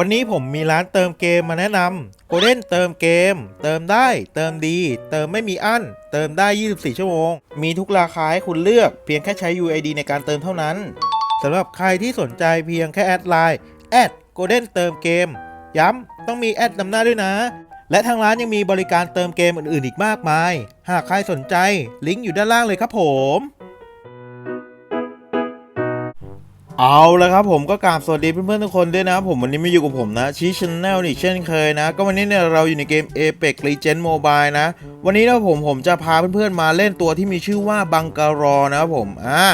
วันนี้ผมมีร้านเติมเกมมาแนะนำโกลเด้นเติมเกม เติมได้ เติมดี เติมไม่มีอั้น เติมได้ 24 ชั่วโมง มีทุกราคาให้คุณเลือกเพียงแค่ใช้ UID ในการเติมเท่านั้นสำหรับใครที่สนใจเพียงแค่แอดไลน์แอดโกลเด้นเติมเกม ย้ำต้องมีแอดนำหน้าด้วยนะ และทางร้านยังมีบริการเติมเกมอื่นๆอีกมากมาย หากใครสนใจลิงก์อยู่ด้านล่างเลยครับผม เอาละครับผมก็กราบสวัสดีเพื่อนๆทุกคนด้วยนะครับผมวันนี้มาอยู่กับผมนะชี้ชแนลนี่เช่นเคยนะ ก็วันนี้เนี่ยเราอยู่ในเกม Apex Legends Mobile นะ วันนี้นะผมผมจะพาเพื่อนๆมาเล่นตัวที่มีชื่อว่าบังการอนะครับผมอ่า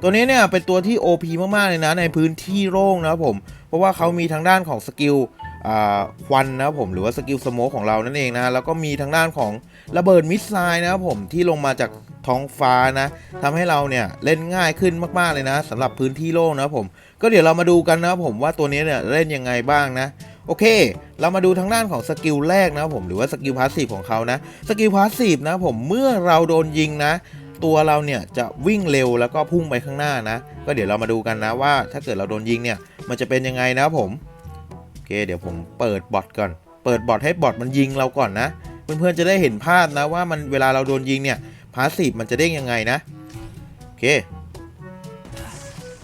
ตัวนี้เนี่ยเป็นตัวที่ OP มากๆเลยนะในพื้นที่โล่งนะครับผม เพราะว่าเขามีทางด้านของสกิล ควันนะครับผมหรือว่าสกิลสโมกของเรานั่นเองนะแล้วก็มีทางด้านของระเบิดมิสไซล์นะครับผมที่ลงมาจากท้องฟ้านะทำให้เราเนี่ยเล่นง่ายขึ้นมาก ๆ เลยนะสำหรับพื้นที่โล่งนะผม ก็เดี๋ยวเรามาดูกันนะผมว่าตัวนี้เนี่ยเล่นยังไงบ้างนะโอเค เรามาดูทางด้านของสกิลแรกนะผมหรือว่าสกิลพาสซีฟของเขานะสกิลพาสซีฟนะผมเมื่อเราโดนยิงนะ ตัวเราเนี่ยจะวิ่งเร็วแล้วก็พุ่งไปข้างหน้านะ ก็เดี๋ยวเรามาดูกันนะว่าถ้าเกิดเราโดนยิงเนี่ยมันจะเป็นยังไงนะผม เคเดี๋ยวผมเปิดบอทก่อน เปิดบอทให้บอทมันยิงเราก่อนนะ เพื่อนๆจะได้เห็นภาพนะว่ามันเวลาเราโดนยิงเนี่ยพาสซีฟมันจะเด้งยังไงนะ โอเค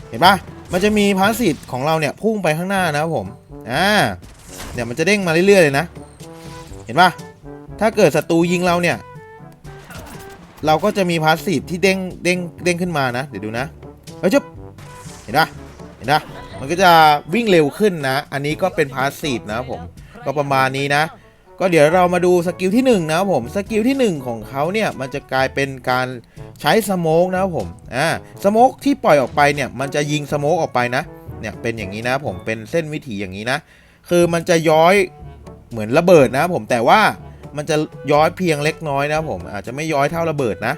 เห็นปะมันจะมีพาสซีฟของเราเนี่ยพุ่งไปข้างหน้านะครับผมอ่าเนี่ยมันจะเด้งมาเรื่อยๆเลยนะ เห็นปะถ้าเกิดศัตรูยิงเราเนี่ย เราก็จะมีพาสซีฟที่เด้งเด้งเด้งขึ้นมานะ เดี๋ยวดูนะเฮ้ยจุ๊บเห็นปะเห็นปะ มันก็จะวิ่งเร็วขึ้นนะ อันนี้ก็เป็นพาสซีฟนะผมก็ประมาณนี้นะ ก็เดี๋ยวเรามาดูสกิลที่ 1 นะผมสกิลที่ 1 ของเขาเนี่ยมันจะกลายเป็นการใช้สโมกนะผมอ่าสโมกที่ปล่อยออกไปเนี่ยมันจะยิงสโมกออกไปนะเนี่ยเป็นอย่างนี้นะผมเป็นเส้นวิถีอย่างนี้นะ คือมันจะย้อยเหมือนระเบิดนะผมแต่ว่ามันจะย้อยเพียงเล็กน้อยนะผมอาจจะไม่ย้อยเท่าระเบิดนะ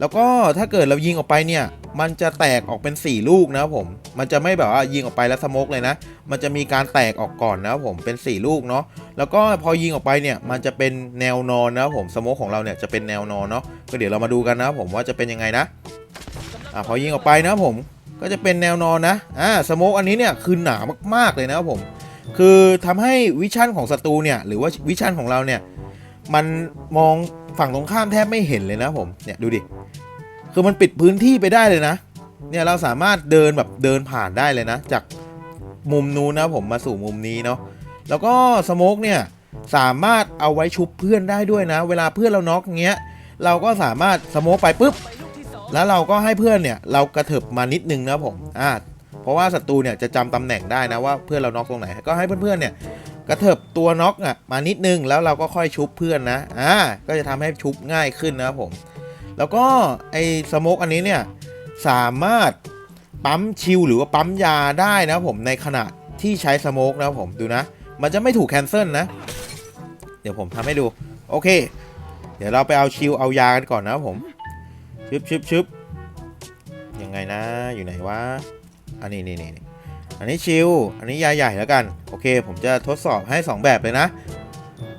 แล้วก็ถ้าเกิดเรายิงออกไปเนี่ย มันจะแตกออกเป็น 4 ลูกนะผม มันจะไม่แบบว่ายิงออกไปแล้วสโมกเลยนะ มันจะมีการแตกออกก่อนนะผมเป็น 4 ลูกเนาะ แล้วก็พอยิงออกไปเนี่ย มันจะเป็นแนวนอนนะผมสโมกของเราเนี่ยจะเป็นแนวนอนเนาะ ก็เดี๋ยวเรามาดูกันนะผมว่าจะเป็นยังไงนะ อ่าพอยิงออกไปนะผม ก็จะเป็นแนวนอนนะ อ่าสโมกอันนี้เนี่ยคือหนามากๆเลยนะครับผม คือทำให้วิชั่นของศัตรูเนี่ยหรือว่าวิชั่นของเราเนี่ย มันมองฝั่งตรงข้ามแทบไม่เห็นเลยนะผม เนี่ยดูดิ คือมันปิดพื้นที่ไปได้เลยนะ เนี่ยเราสามารถเดินแบบเดินผ่านได้เลยนะ จากมุมนู้นนะผมมาสู่มุมนี้เนาะแล้วก็สโมกเนี่ยสามารถเอาไว้ชุบเพื่อนได้ด้วยนะ เวลาเพื่อนเราน็อกเงี้ยเราก็สามารถสโมกไปปุ๊บแล้วเราก็ให้เพื่อนเนี่ยเรากระเถิบมานิดนึงนะผมอ่าเพราะว่าศัตรูเนี่ยจะจำตำแหน่งได้นะว่าเพื่อนเราน็อกตรงไหน ก็ให้เพื่อนๆเนี่ยกระเถิบตัวน็อกอะมานิดนึงแล้วเราก็ค่อยชุบเพื่อนนะอ่าก็จะทำให้ชุบง่ายขึ้นนะครับผม แล้วก็ไอ้สโมกอันนี้เนี่ยสามารถปั๊มชิลหรือว่าปั๊มยาได้นะผมในขณะที่ใช้สโมกนะผมดูนะ มันจะไม่ถูกแคนเซิลนะ เดี๋ยวผมทำให้ดู โอเค เดี๋ยวเราไปเอาชิลเอายากันก่อนนะผมชึบชึบชึบยังไงนะอยู่ไหนวะอันนี้นี่นี่นี่อันนี้ชิลอันนี้ยาใหญ่แล้วกัน โอเค ผมจะทดสอบให้ 2 แบบเลยนะ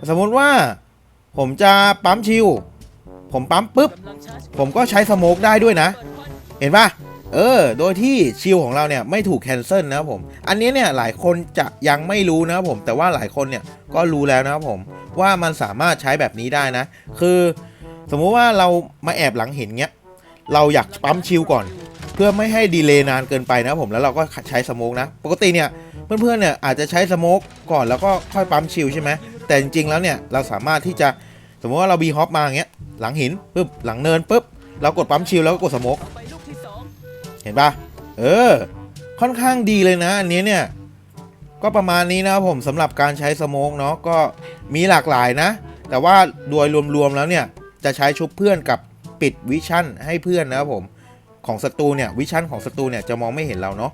สมมุติว่าผมจะปั๊มชิล ผมปั๊มปุ๊บ ผมก็ใช้สโมกได้ด้วยนะ เห็นปะเออ โดยที่ชิลของเราเนี่ยไม่ถูกแคนเซิลนะครับผม อันนี้เนี่ยหลายคนจะยังไม่รู้นะครับผม แต่ว่าหลายคนเนี่ยก็รู้แล้วนะครับผม ว่ามันสามารถใช้แบบนี้ได้นะ คือสมมุติว่าเรามาแอบหลังเห็นเงี้ย เราอยากปั๊มชิลก่อน เพื่อไม่ให้ดีเลย์นานเกินไปนะครับผม แล้วเราก็ใช้สโมกนะ ปกติเนี่ยเพื่อนๆเนี่ยอาจจะใช้สโมกก่อนแล้วก็ค่อยปั๊มชิลใช่ไหมแต่จริงๆแล้วเนี่ยเราสามารถที่จะ สมมติว่าเราบีฮอปมาอย่างเงี้ยหลังหินปุ๊บหลังเนินปุ๊บเรากดปั๊มชิลแล้วก็กดสโมกเห็นปะเออ ค่อนข้างดีเลยนะอันนี้เนี่ย ก็ประมาณนี้นะครับผมสำหรับการใช้สโมกเนาะก็มีหลากหลายนะ แต่ว่าโดยรวมๆแล้วเนี่ยจะใช้ชุบเพื่อนกับปิดวิชั่นให้เพื่อนนะครับผมของศัตรูเนี่ยวิชั่นของศัตรูเนี่ยจะมองไม่เห็นเราเนาะ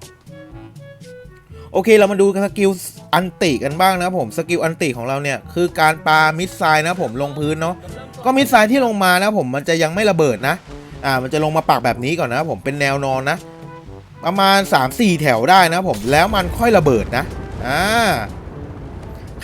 โอเคเรามาดูสกิลอันติกันบ้างนะครับผมสกิลอันติของเราเนี่ยคือการปามิสไซล์นะครับผมลงพื้นเนาะก็มิสไซล์ที่ลงมานะครับผมมันจะยังไม่ระเบิดนะอ่ามันจะลงมาปักแบบนี้ก่อนนะครับผมเป็นแนวนอนนะ ประมาณ 3-4 แถวได้นะครับผมแล้วมันค่อยระเบิดนะอ่า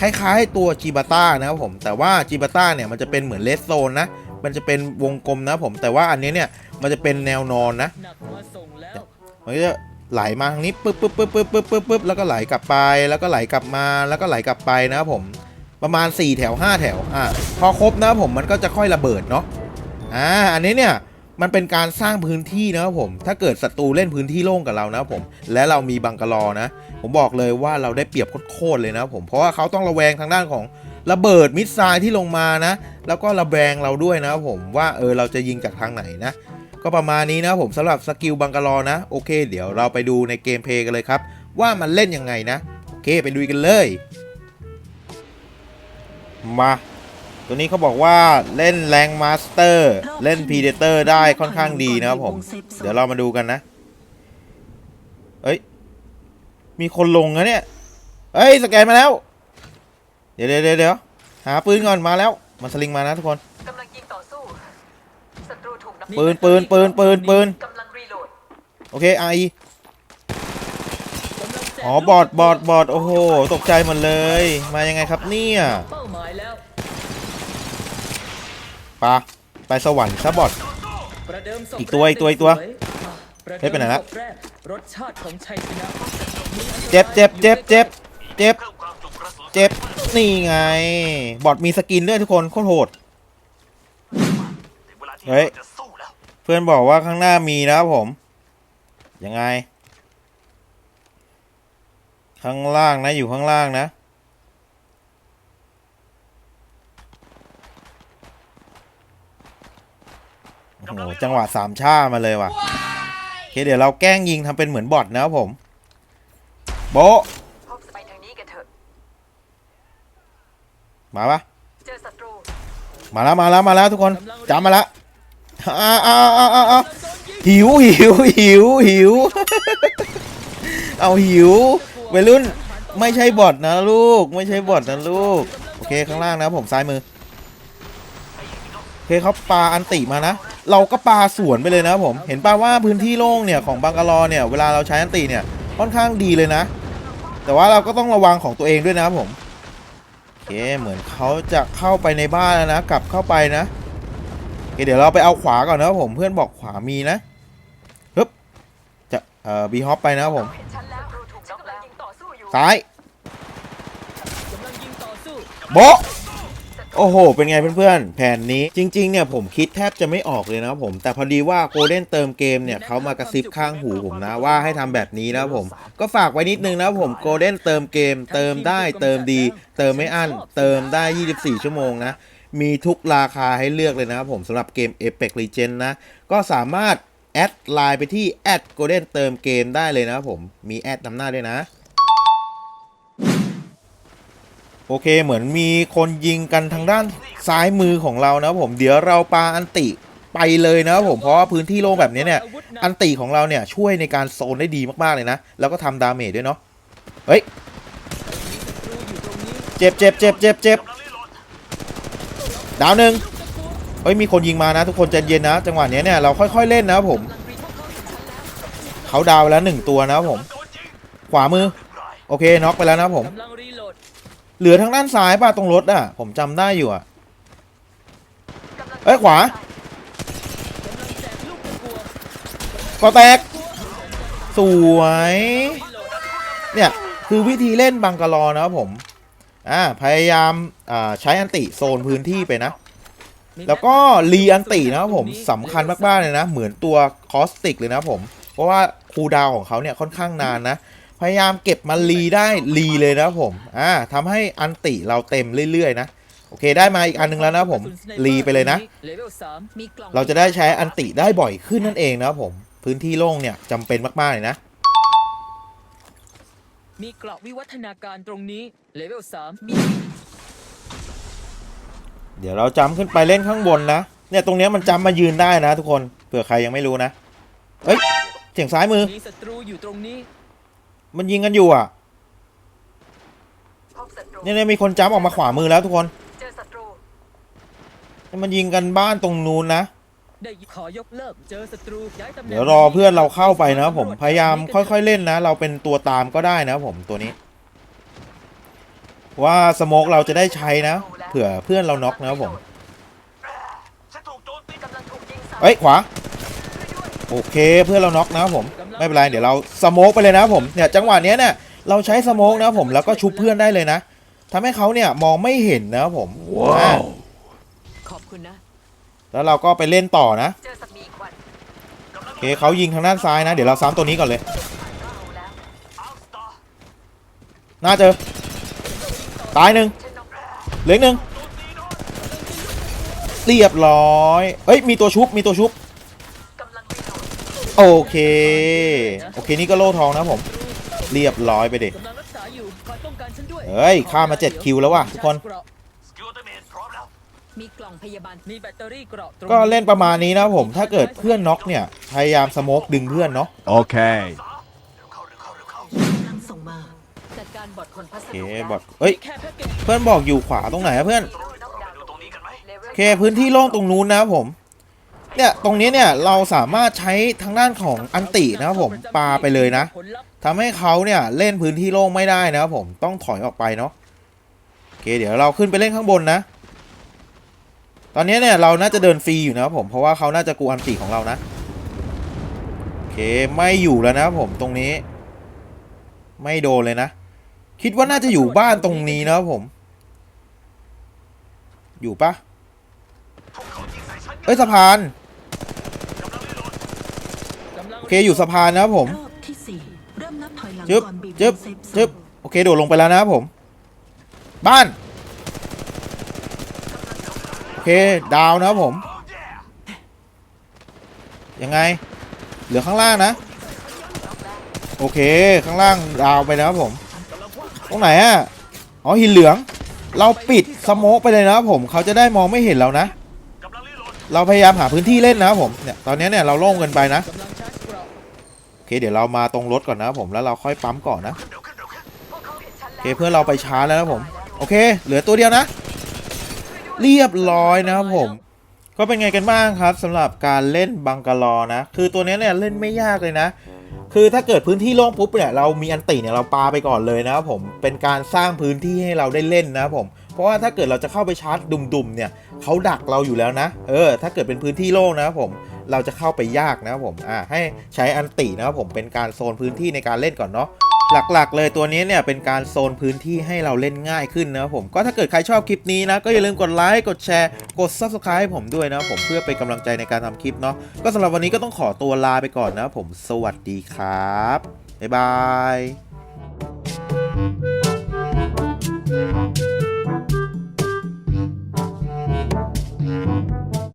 คล้ายๆตัวจิบาต้านะครับผมแต่ว่าจิบาต้าเนี่ยมันจะเป็นเหมือนเลสโซนนะมันจะเป็นวงกลมนะครับผมแต่ว่าอันนี้เนี่ยมันจะเป็นแนวนอนนะหนักมาส่งแล้วมันก็จะ ไหลมาทางนี้ปึ๊บปึ๊บปึ๊บปึ๊บปึ๊บปึ๊บปึ๊บแล้วก็ไหลกลับไป แล้วก็ไหลกลับมาแล้วก็ไหลกลับไปนะครับผมประมาณ 4 แถว 5 แถวอะพอครบนะครับผมมันก็จะค่อยระเบิดเนาะอ่าอันนี้เนี่ยมันเป็นการสร้างพื้นที่นะครับผม ถ้าเกิดศัตรูเล่นพื้นที่โล่งกับเรานะครับผม และเรามีบังกะลอนะ ผมบอกเลยว่าเราได้เปรียบโคตรเลยนะผม เพราะว่าเขาต้องระแวงทางด้านของระเบิดมิสไซล์ที่ลงมานะ แล้วก็ระแวงเราด้วยนะครับผมว่าเออเราจะยิงจากทางไหนนะ ก็ประมาณนี้นะผมสำหรับสกิลบังกะลอนะ โอเค เดี๋ยวเราไปดูในเกมเพลย์กันเลยครับ ว่ามันเล่นยังไงนะ โอเคไปดูกันเลย มา ตัวนี้เขาบอกว่าเล่นแรงมาสเตอร์เล่นพีเดเตอร์ได้ค่อนข้างดีนะครับผม เดี๋ยวเรามาดูกันนะ เอ้ย มีคนลงนะเนี่ย เอ้ย สแกนมาแล้ว เดี๋ยวเดี๋ยวเดี๋ยวเดี๋ยวหาปืนก่อนมาแล้ว มันสลิงมานะทุกคน กำลังยิงต่อสู้ ศัตรูถูกนับ ปืนปืนปืนปืนปืนกำลังรีโหลดโอเคไออ๋อบอดบอดบอดโอ้โหตกใจหมดเลย มายังไงครับเนี่ยเป้าหมายแล้วปะไปสวรรค์ซะบอดประเดิมศพอีกตัวอีกตัวอีกตัวสยประเฮ้ยไปไหนละศพแรกรสชาติของชัยชนะเจ็บเจ็บเจ็บเจ็บเจ็บเจ็บนี่ไง บอดมีสกินด้วยทุกคนโคตรโหดเฮ้ย เพื่อนบอกว่าข้างหน้ามีนะครับผม ยังไง ข้างล่างนะอยู่ข้างล่างนะ โอ้โหจังหวะสามชามาเลยว่ะโอเคเดี๋ยวเราแกล้งยิงทำเป็นเหมือนบอทนะครับผม โบไปทางนี้กันเถอะมาปะเจอศัตรูมาแล้วมาแล้วมาแล้วทุกคนจำมาแล้ว อ้าวอ้าวอ้าวอ้าวหิวหิวหิวหิว เอาหิววัยรุ่นไม่ใช่บอทนะลูก ไม่ใช่บอทนะลูก โอเคข้างล่างนะผมซ้ายมือโอเคเขาปาอันติมานะ เราก็ปาสวนไปเลยนะผม เห็นป่าว่าพื้นที่โล่งเนี่ยของบังกะลอเนี่ยเวลาเราใช้อันติเนี่ยค่อนข้างดีเลยนะ แต่ว่าเราก็ต้องระวังของตัวเองด้วยนะผมโอเคเหมือนเขาจะเข้าไปในบ้านแล้วนะ กลับเข้าไปนะ เคเดี๋ยวเราไปเอาขวาก่อนนะครับผมเพื่อนบอกขวามีนะฮึบจะเอ่อบีฮอปไปนะครับผมซ้ายโบโอ้โห เป็นไงเพื่อนๆ แผนนี้จริง ๆ เนี่ยผมคิดแทบจะไม่ออกเลยนะครับผม แต่พอดีว่าโกลเด้นเติมเกมเนี่ยเขามากระซิบข้างหูผมนะว่าให้ทำแบบนี้นะครับผม ก็ฝากไว้นิดนึงนะครับผมโกลเด้นเติมเกม เติมได้เติมดี เติมไม่อั้น เติมได้ 24 ชั่วโมงนะ มีทุกราคาให้เลือกเลยนะครับผมสำหรับเกม Apex Legends นะ ก็สามารถแอดไลน์ไปที่แอดโกลเด้นเติมเกมได้เลยนะครับผมมีแอดนำหน้าด้วยนะ โอเคเหมือนมีคนยิงกันทางด้านซ้ายมือของเรานะครับผมเดี๋ยวเราปาอันติไปเลยนะครับผมเพราะว่าพื้นที่โล่งแบบนี้เนี่ย อันติของเราเนี่ยช่วยในการโซนได้ดีมากๆเลยนะ แล้วก็ทำดาเมจด้วยเนาะเฮ้ย เจ็บเจ็บเจ็บเจ็บเจ็บ ดาวหนึ่งเฮ้ยมีคนยิงมานะ ทุกคนใจเย็นนะ จังหวะเนี้ยเนี่ยเราค่อยๆเล่นนะผมเขาดาวแล้วหนึ่งตัวนะผม ขวามือ โอเคน็อกไปแล้วนะผม เหลือทางด้านซ้ายป่ะตรงรถอะ ผมจำได้อยู่อะเอ้ยขวาก็แตก สวย เนี่ย คือวิธีเล่นบังกะลอนะผม อ่าพยายามอ่าใช้อันติโซนพื้นที่ไปนะ แล้วก็รีอันตินะครับผมสำคัญมากๆเลยนะ เหมือนตัวคอสติกเลยนะครับผม เพราะว่าคูลดาวน์ของเขาเนี่ยค่อนข้างนานนะ พยายามเก็บมันรีได้รีเลยนะครับผมอ่าทำให้อันติเราเต็มเรื่อยๆนะโอเคได้มาอีกอันหนึงแล้วนะครับผมรีไปเลยนะเลเวลสามมีกล่องเราจะได้ใช้อันติได้บ่อยขึ้นนั่นเองนะครับผม พื้นที่โล่งเนี่ยจำเป็นมากๆเลยนะ มีเกราะวิวัฒนาการตรงนี้เลเวลสามมีเดี๋ยวเราจำขึ้นไปเล่นข้างบนนะ เนี่ยตรงเนี้ยมันจำมายืนได้นะทุกคน เผื่อใครยังไม่รู้นะเฮ้ยเสียงซ้ายมือ มีศัตรูอยู่ตรงนี้มันยิงกันอยู่อะ พบศัตรู เนี่ยเนี่ยมีคนจำออกมาขวามือแล้วทุกคน เจอศัตรูเนี่ยมันยิงกันบ้านตรงนู้นนะ ได้ขอยกเลิกเจอศัตรูย้ายตำแหน่งเดี๋ยวรอเพื่อนเราเข้าไปนะครับผมพยายามค่อยๆเล่นนะ เราเป็นตัวตามก็ได้นะครับผมตัวนี้ ว่าสโมกเราจะได้ใช้นะ เผื่อเพื่อนเราน็อกนะครับผมกำลังถูกยิงใส่เอ้ยขวาโอเคเพื่อนเราน็อกนะครับผมกำลังไม่เป็นไรเดี๋ยวเราสโมกไปเลยนะครับผมเนี่ยจังหวะเนี้ยเนี่ยเราใช้สโมกนะครับผมแล้วก็ชุบเพื่อนได้เลยนะทำให้เขาเนี่ยมองไม่เห็นนะครับผมอ่าขอบคุณนะ แล้วเราก็ไปเล่นต่อนะเควันโอเคเขายิงทางด้านซ้ายนะ เดี๋ยวเราซ้ำตัวนี้ก่อนเลย น่าเจอ ตายหนึ่งเหลือหนึ่งเรียบร้อยเอ้ย มีตัวชุบ มีตัวชุบ โอเค โอเค นี่ก็โล่ทองนะผม เรียบร้อยไปเด็กกำลังรักษาอยู่คอยป้องกันฉันด้วยเฮ้ยฆ่ามา7คิวแล้วว่ะทุกคน มีกล่องพยาบาล มีแบตเตอรี่เกราะตรงก็เล่นประมาณนี้นะผมถ้าเกิดเพื่อนน็อกเนี่ยพยายามสโมกดึงเพื่อนเนาะ Okay. นำส่งมาจัดการบอดคนพัสโอเคดุบอดเอ้ย แค่แพ็กเกจเพื่อนบอกอยู่ขวาตรงไหนอะเพื่อน โอเคพื้นที่โล่งตรงนู้นนะครับผม เนี่ยตรงนี้เนี่ยเราสามารถใช้ทางด้านของอันตินะครับผมปาไปเลยนะผลลัพธ์ทำให้เขาเนี่ยเล่นพื้นที่โล่งไม่ได้นะครับผมต้องถอยออกไปเนาะโอเคเดี๋ยวเราขึ้นไปเล่นข้างบนนะ ตอนนี้เนี่ยเราน่าจะเดินฟรีอยู่นะครับผมเพราะว่าเขาน่าจะกลัวอันติของเรานะโอเคไม่อยู่แล้วนะครับผมตรงนี้ ไม่โดนเลยนะ คิดว่าน่าจะอยู่บ้านตรงนี้นะครับผม อยู่ปะเอ้ยสะพานโอเคอยู่สะพานนะครับผมจึ๊บจึ๊บจึ๊บโอเคโดดลงไปแล้วนะครับผม บ้าน เค ดาวนะครับผม ยังไง เหลือข้างล่างนะ โอเค ข้างล่างดาวไปนะครับผม ตรงไหนอะ อ๋อ หินเหลือง เราปิดสโมกไปเลยนะครับผม เขาจะได้มองไม่เห็นเรานะ เราพยายามหาพื้นที่เล่นนะครับผม เนี่ย ตอนนี้เนี่ยเราโล่งเกินไปนะ โอเค เดี๋ยวเรามาตรงรถก่อนนะครับผม แล้วเราค่อยปั๊มก่อนนะ โอเค เพื่อนเราไปช้าแล้วนะผม โอเค เหลือตัวเดียวนะ เรียบร้อยนะครับผม ก็เป็นไงกันบ้างครับสำหรับการเล่นบังกะลอนะ คือตัวนี้เนี่ยเล่นไม่ยากเลยนะ คือถ้าเกิดพื้นที่โล่งปุ๊บเนี่ยเรามีอันติเนี่ยเราปาไปก่อนเลยนะครับผมเป็นการสร้างพื้นที่ให้เราได้เล่นนะครับผมเพราะว่าถ้าเกิดเราจะเข้าไปชาร์จดุมๆเนี่ยเขาดักเราอยู่แล้วนะ เออ ถ้าเกิดเป็นพื้นที่โล่งนะครับผมเราจะเข้าไปยากนะครับผมอ่าให้ใช้อันตินะครับผมเป็นการโซนพื้นที่ในการเล่นก่อนเนาะ หลักๆ เลยตัวนี้เนี่ยเป็นการโซนพื้นที่ให้เราเล่นง่ายขึ้นนะครับผมก็ถ้าเกิดใครชอบคลิปนี้นะ ก็อย่าลืมกดไลค์กดแชร์ กด Subscribe ให้ผมด้วยนะครับผมเพื่อเป็นกำลังใจในการทำคลิปเนาะก็สำหรับวันนี้ก็ต้องขอตัวลาไปก่อนนะครับผมสวัสดีครับบ๊ายบาย